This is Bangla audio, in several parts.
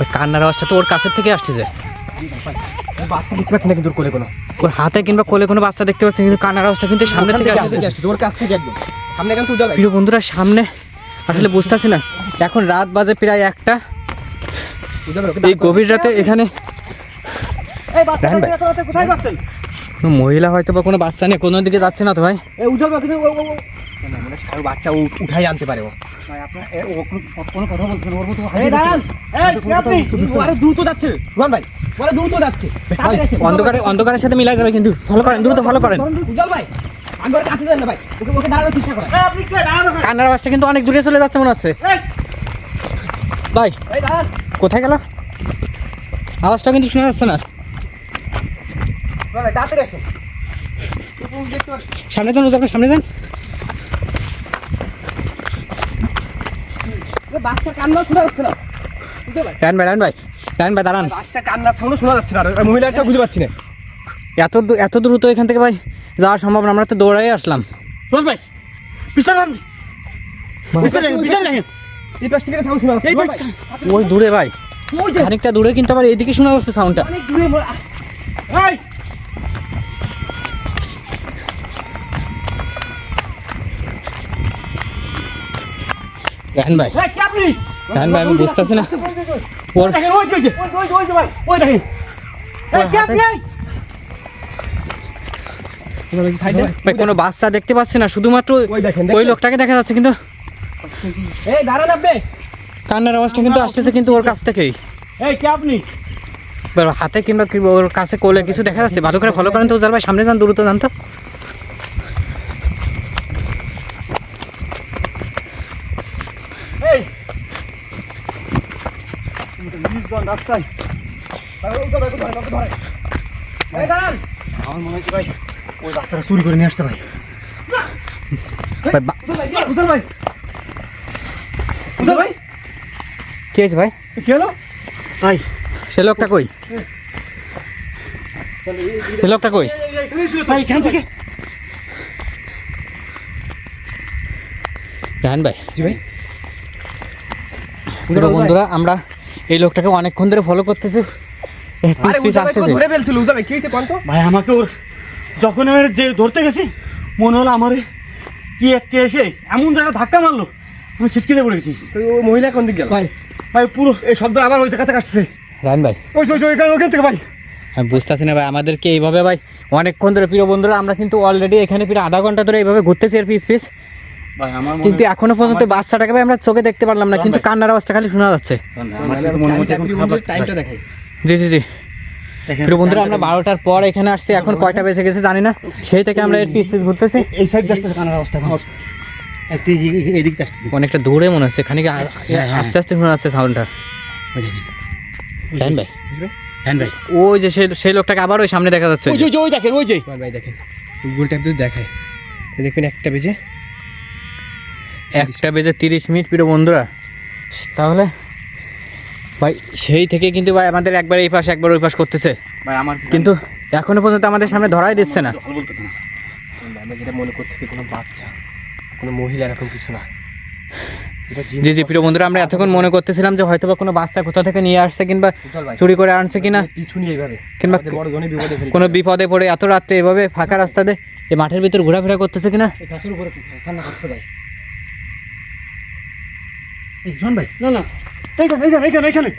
ওই কান্নার আওয়াজটা তো ওর কাছের থেকে আসছে যে। বাচ্চা দেখতে পাচ্ছি না কিন্তু কোলে কোনো। ওর হাতে কিংবা কোলে কোনো বাচ্চা দেখতে পাচ্ছি কিন্তু কান্নার আওয়াজটা কিন্তু সামনে থেকে আসছে ওর কাছ থেকে একদম। সামনে এখন তুই প্রিয় বন্ধুরা সামনে আসলে বুঝতেছি না। এখন রাত বাজে প্রায় একটা। এই গভীর রাতে এখানে মহিলা হয়তো বা কোনো বাচ্চা নিয়ে কোনো দিকে যাচ্ছে না তো ভাই। উজ্জ্বল মানে সার বাচ্চা উঠাই আনতে পারে ও। ভাই আপনার এ, ও কোনো- কোনো কথা বলছেন ওর মতো এই দাঁড়ান! এই কে আপনি ও আরে দ্রুত যাচ্ছে। রুহান ভাই ওরা দ্রুত যাচ্ছে। অন্ধকারে অন্ধকারের সাথে মিলাই যাবে কিন্তু। ভালো করেন দ্রুত ভালো করেন। উজ্জ্বল ভাই আগে কাছে যান না ভাই। ওকে ওকে দাঁড়ানোর চেষ্টা করেন। আপনি কে? দাঁড়ানো কান্নার আওয়াজটা কিন্তু অনেক দূরে চলে যাচ্ছে মনে হচ্ছে। ভাই কোথায় গেল? আওয়াজটা কিন্তু শোনা যাচ্ছে না। সামনে যান সামনে যান। বাচ্চা কান্না শোনা যাচ্ছে না। উজ্জ্বল ভাই রান ভাই। রান ভাই দাঁড়ান। বাচ্চা কান্নার সাউন্ড শোনা যাচ্ছে না আর মহিলাটা বুঝতে পারছি না। এত এত দ্রুত এখান থেকে ভাই যাওয়া সম্ভব না আমরা তো দৌড়াই আসলাম। ভাই পিছনে ওই দূরে ভাই। খানিকটা দূরে কিন্তু আবার এইদিকে শোনা যাচ্ছে সাউন্ডটা অনেক দূরে মনে- ভাই। ভাই আমি বুঝতেছি না। ওর ভাই কোনো বাচ্চা দেখতে পাচ্ছি না শুধুমাত্র ওই লোকটাকে দেখা যাচ্ছে কিন্তু। এই দাঁড়ান আপনি। কান্নার আওয়াজটা কিন্তু আসতেছে কিন্তু ওর কাছ থেকেই। এই কে আপনি? হাতে কিংবা কি ওর কাছে কোলে কিছু দেখা যাচ্ছে ভালো করে ফলো করেন তো ভাই সামনে যান দ্রুত যান তো এই নির্জন রাস্তায়। এই দাঁড়ান। আমার মনে হচ্ছে ভাই ওই বাচ্চাটা চুরি করে নিয়ে আসছে ভাই। ভাই, বা- উজ্জ্বল ভাই উজ্জ্বল ভাই। কি হয়েছে ভাই? কি হলো? ভাই সে লোকটা কই? সে লোকটা কই? ভাই এখান থেকে। রাহান ভাই। জি ভাই। বন্ধুরা আমরা এই লোকটাকে অনেকক্ষণ ধরে ফলো করতেছে। পিস আরে পিস আসতেছে। ধরে ফেলছিল ভাই কি হয়েছে ভাই আমাকে ওর যখন আমি যে ধরতে গেছি মনে হলো আমার কি একটা এসে এমন জায়গা ধাক্কা মারলো আমি ছিটকিতে পড়ে গেছি। তো ও মহিলা কোন দিক গেল? ভাই ভাই পুরো এই শব্দ আবার ওই জায়গা থেকে আসছে রাহান ভাই। ওই যে ওই যে ওইখান ওখান থেকে ভাই। আমি বুঝতেছি না ভাই আমাদেরকে এইভাবে ভাই অনেকক্ষণ ধরে প্রিয় বন্ধুরা আমরা কিন্তু অলরেডি এখানে প্রায় আধা ঘণ্টা ধরে এইভাবে ঘুরতেছি এর পিস পিস কিন্তু এখনও পর্যন্ত বাচ্চাটাকে ভাই আমরা চোখে দেখতে পারলাম না কিন্তু কান্নার আওয়াজটা খালি শোনা যাচ্ছে। মনে জি জি জি। দেখেন, প্রিয় বন্ধুরা আমরা বারোটার পর এখানে আসছি এখন কয়টা বেজে গেছে জানি না। সেই থেকে আমরা এর পিস পিস ঘুরতেছি। এই সাইড আসতেছে কানার অবস্থা একটু এই- এই- এই দিকটা আসতেছে। অনেকটা দূরে মনে হচ্ছে খানিক হ্যাঁ, হ্যাঁ। আস্তে আস্তে শোনা যাচ্ছে সাউন্ডটা ওই ভাই। হ্যাঁ ভাই। ওই যে সেই সেই লোকটাকে আবার ওই সামনে দেখা যাচ্ছে। ওই যে ওই দেখেন ওই যে। ভাই দেখেন। গুগল ট্যাপ যদি দেখায় দেখবেন একটা বেজে একটা বেজে তিরিশ মিনিট প্রিয় বন্ধুরা। তাহলে ভাই সেই থেকে কিন্তু ভাই আমাদের একবার এই পাশ একবার ওই পাশ করতেছে। ভাই আমার কিন্তু এখনও পর্যন্ত আমাদের সামনে ধরাই দিচ্ছে না। আমরা যেটা মনে করতেছি কোনো বাচ্চা কোনো মহিলা এরকম কিছু না। জি জি প্রিয় বন্ধুরা আমরা এতক্ষণ মনে করতেছিলাম যে হয়তো বা কোনো বাচ্চা কোথা থেকে নিয়ে আসছে কিংবা চুরি করে আনছে কিনা কিংবা কোনো বিপদে পড়ে এত রাত্রে এভাবে ফাঁকা রাস্তাতে এই মাঠের ভিতর ঘোরাফেরা করতেছে কিনা? ভাই এই জন ভাই। না না। এইখানে এইখানে এইখানে। এইখানে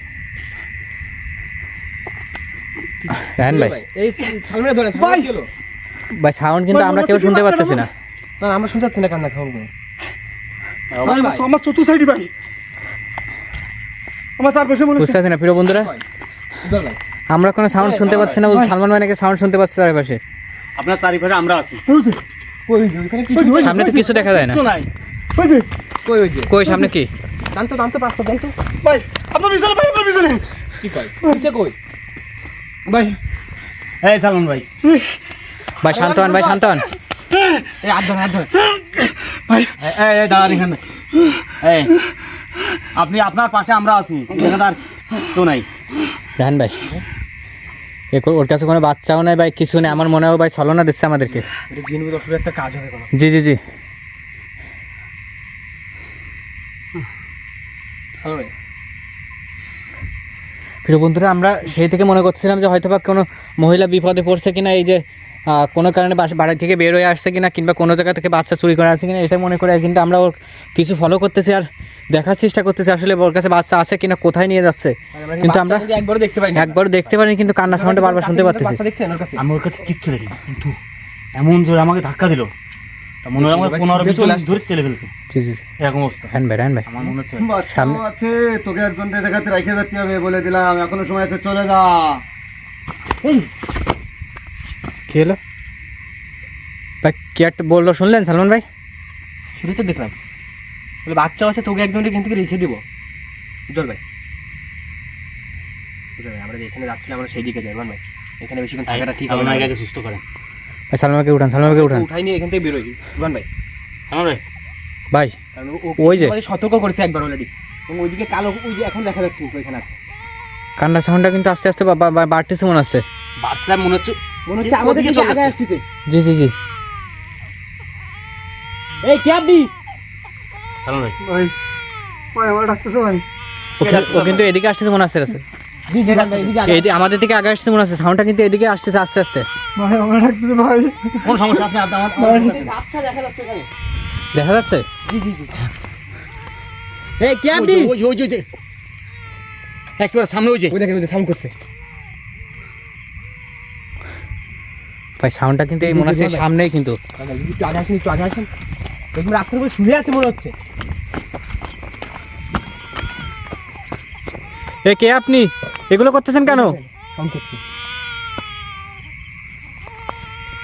রায়হান ভাই। ভাই? এই সামনে ধরেন ভাই! ভাই সাউন্ড কিন্তু আমরা কেউ শুনতে পারতেছি না। না না, আমরা শুনতে পাচ্ছি না কান্না খাওয়ান ভাই, আমার আমার সাইডে ভাই। আমার চারপাশে মনে বুঝতে না প্রিয় বন্ধুরা। আমরা কোনো সাউন্ড শুনতে পাচ্ছি না সালমান ভাই নাকি সাউন্ড শুনতে পাচ্ছি চারিপাশে। আপনার চারিপাশে আমরা আছি। সামনে তো কিছু দেখা যায় না। কিচ্ছু নাই। ওই যে। কই ওই যে? কই সামনে কি? জানতো জানতো পাঁচটা জানতো। ভাই আপনার পিছনে ভাই আপনার পিছনে। কি কয়? কিসে কই? ভাই। এই সালমান ভাই। ভাই শান্ত হন ভাই শান্ত হন। এই আট ধরে ভাই। এই এই দাঁড়ান এখানে। এই আপনি আপনার পাশে আমরা আছি। আর তো নাই। রাহান ভাই ওর কাছে কোনো বাচ্চাও নাই ভাই কিছু নেই। আমার মনে হয় ভাই ছলনা দিচ্ছে আমাদেরকে। এটা জিন একটা কাজ হবে জি জি জি হ্যালো ভাই প্রিয় বন্ধুরা আমরা সেই থেকে মনে করছিলাম যে হয়তো বা কোনো মহিলা বিপদে পড়ছে কিনা এই যে কোনো কারণে বাড়ি থেকে বের হয়ে আসছে কিনা কিংবা কোনো জায়গা থেকে বাচ্চা চুরি করে আছে কিনা এটা মনে করে কিন্তু আমরা ওর কিছু ফলো করতেছি আর দেখার চেষ্টা করতেছি আসলে ওর কাছে বাচ্চা আছে কিনা কোথায় নিয়ে যাচ্ছে। কিন্তু আমরা একবারও দেখতে পাইনি। একবারও দেখতে পারিনি কিন্তু কান্না সাউন্ডে বারবার শুনতে পাচ্ছি বাচ্চা দেখছেন ওর কাছে। আমি ওর কাছে কিচ্ছু দেখিনি কিন্তু এমন জোরে আমাকে ধাক্কা দিল। মনে হয় আমাকে পনেরো বিশ চলে ধরে চলে ফেলছে। জি জি জি এরকম অবস্থা। হ্যান ভাই হ্যান ভাই। আমার মনে হচ্ছে। সামনে আছে তোকে একজনকে দেখাতে রেখে যেতে হবে বলে দিলাম। এখনও সময় আছে চলে যা। কী হলো? ভাই কি একটা বলল শুনলেন সালমান ভাই? শুধু তো দেখলাম। বলে বাচ্চা আছে তোকে একজন এখান থেকে রেখে দিব। উজ্জ্বল ভাই। উজ্জ্বল ভাই আমরা যেখানে যাচ্ছিলাম আমরা সেই দিকে যাই ভাই। এখানে বেশিক্ষণ থাকাটা ঠিক হবে না। আগে সুস্থ করেন। ভাই সালমানকে উঠান সালমানকে উঠান উঠাই নিয়ে এখান থেকে বেরোই ইমান ভাই আমার ভাই ওই যে। আমাদের সতর্ক করেছে একবার অলরেডি এবং ওইদিকে কালো ওই যে এখন দেখা যাচ্ছে ওইখানে আছে কান্না সাউন্ডটা কিন্তু আস্তে আস্তে বা- বা- বা- বাড়তেছে মনে হচ্ছে মনে হচ্ছে মনে হচ্ছে আমাদের দিকে আগে। আসছে জি জি জি এই ক্যাবি সালাম ভাই ভাই ভাই আমার ডাকতেছে ভাই ও কিন্তু- এদিকে আসতেছে মনে হচ্ছে। দিকে এদিকে আমাদের দিকে আগে আসছে মনে হচ্ছে সাউন্ডটা কিন্তু এদিকে আসতেছে আস্তে আস্তে ভাই আমার ডাকতেছে ভাই। কোন সমস্যা আপনি আপনি আমার দেখা যাচ্ছে এখানে দেখা যাচ্ছে? জি জি জি। এই ওই যে ওই ওই একেবারে সামনে ওই যে। ওই দেখেন ওই সাউন্ড করছে। ভাই সাউন্ডটা কিন্তু এই মনে হচ্ছে সামনেই কিন্তু। একটু আগে আসেন একটু আগে আসেন। দেখুন রাস্তার উপরে শুয়ে আছে মনে হচ্ছে। এ কে আপনি? এগুলো করতেছেন কেন? সাউন্ড করছে।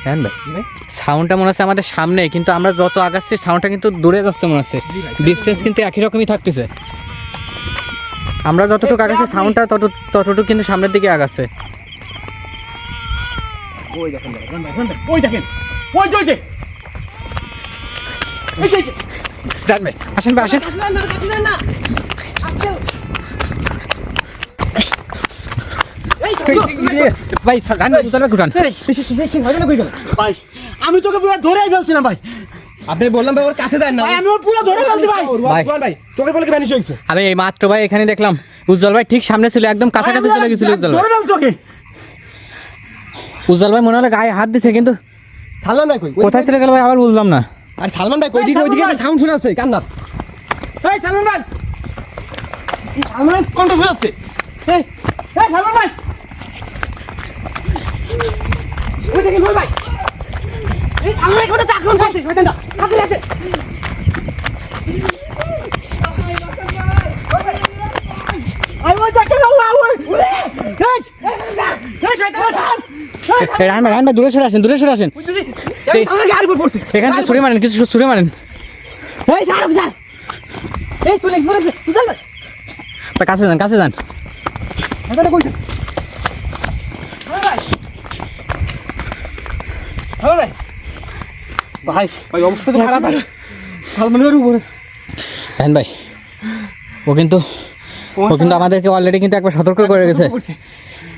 হ্যাঁ ভাই সাউন্ডটা মনে হচ্ছে আমাদের সামনে কিন্তু আমরা যত আগাচ্ছি সাউন্ডটা কিন্তু দূরে যাচ্ছে মনে হচ্ছে ডিস্টেন্স কিন্তু একই রকমই থাকতেছে আমরা যতটুকু আগাচ্ছি সাউন্ডটা তত ততটুকু কিন্তু সামনের দিকে আগাচ্ছে ওই দেখেন ওই দেখেন ওই ওই যে আসেন ভাই আসেন ভাই ভাই? ভাই আমি তোকে পুরো ধরেই ফেলছিলাম ভাই। আপনি বললাম ভাই ওর কাছে যান না। আমি ওর পুরো ধরে ফেলছি ভাই। ভাই। চোখের পলকে ভ্যানিশ হয়েছে আমি এই মাত্র ভাই এখানে দেখলাম উজ্জ্বল ভাই ঠিক সামনে ছিল একদম কাছাকাছি চলে গেছিল উজ্জ্বল ধরে ফেলছি ওকে। উজ্জ্বল ভাই মনে হলো গায়ে হাত দিছে কিন্তু সালমান ভাই কই? কোথায় চলে গেল ভাই? আবার বুঝলাম না। আর সালমান ভাই কই? দিকে ওই দিকে সাউন্ড শোনা আছে কান্নার এই সালমান ভাই। এই সালমান ভাই কণ্ঠ শোনা এই এই সালমান ভাই। ওই দেখেন ওই ভাই। এই ভাই কোথায় আক্রমণ করছে। ওই দেন না আছে ওই ওই। ভাই দূরে সরে আসেন দূরে সরে আসেন। এখান থেকে ছুরি মারেন কিছু ছুরি মারেন। সারক স্যার এই কাছে যান কাছে যান। এখানে ভাই ভাই ভাই ভাই অবস্থা তো খারাপ ভাই। সালমানের উপরে। রান ভাই ও কিন্তু ও কিন্তু আমাদেরকে অলরেডি কিন্তু একবার সতর্ক করে গেছে। পড়ছে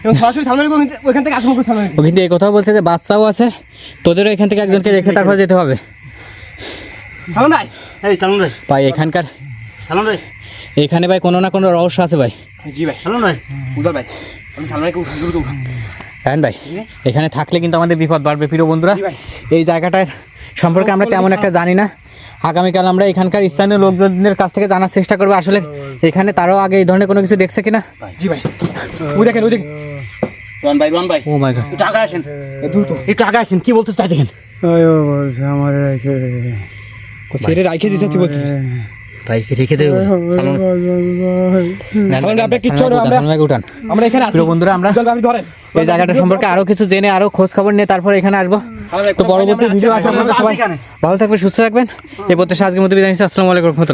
এবং সরাসরি সালমানের ওখান- ওইখান থেকে আক্রমণ করে ও কিন্তু এই কথাও বলছে যে বাচ্চাও আছে তোদেরও এখান থেকে একজনকে রেখে তারপর যেতে হবে। ভাই এই ভাই। ভাই এখানকার ভাই। এখানে ভাই কোনো না কোনো রহস্য আছে ভাই। জি ভাই ভাই ভাই। আমি সালমানকে উঠান। রান ভাই এখানে থাকলে কিন্তু আমাদের বিপদ বাড়বে। প্রিয় বন্ধুরা এই জায়গাটার সম্পর্কে আমরা তেমন একটা জানি না। আগামীকাল আমরা এখানকার স্থানীয় লোকজনদের কাছ থেকে জানার চেষ্টা করব। আসলে এখানে তারাও আগে এই ধরনের কোনো কিছু দেখছে কিনা? জি ভাই। ওই দেখেন ওই দেখেন। রন ভাই রন ভাই। Oh my god. একটু আগে আসেন। দ্রুত। একটু আগে আসেন কি বলতেছ তাই দেখেন। ও আমার রেখে সেরে দিতে বলছি রেখে দেবো। আমরা- এখানে বন্ধুরা আমরা এই জায়গাটা সম্পর্কে আরও কিছু জেনে আরও খোঁজ খবর নিয়ে তারপর এখানে আসব। তো পরবর্তী ভিডিও আসে আপনারা সবাই। ভালো থাকবেন সুস্থ থাকবেন। এই প্রত্যেক আজকের মধ্যে বিদায় নিচ্ছি। আসসালামু আলাইকুম রহমতুল্লাহ।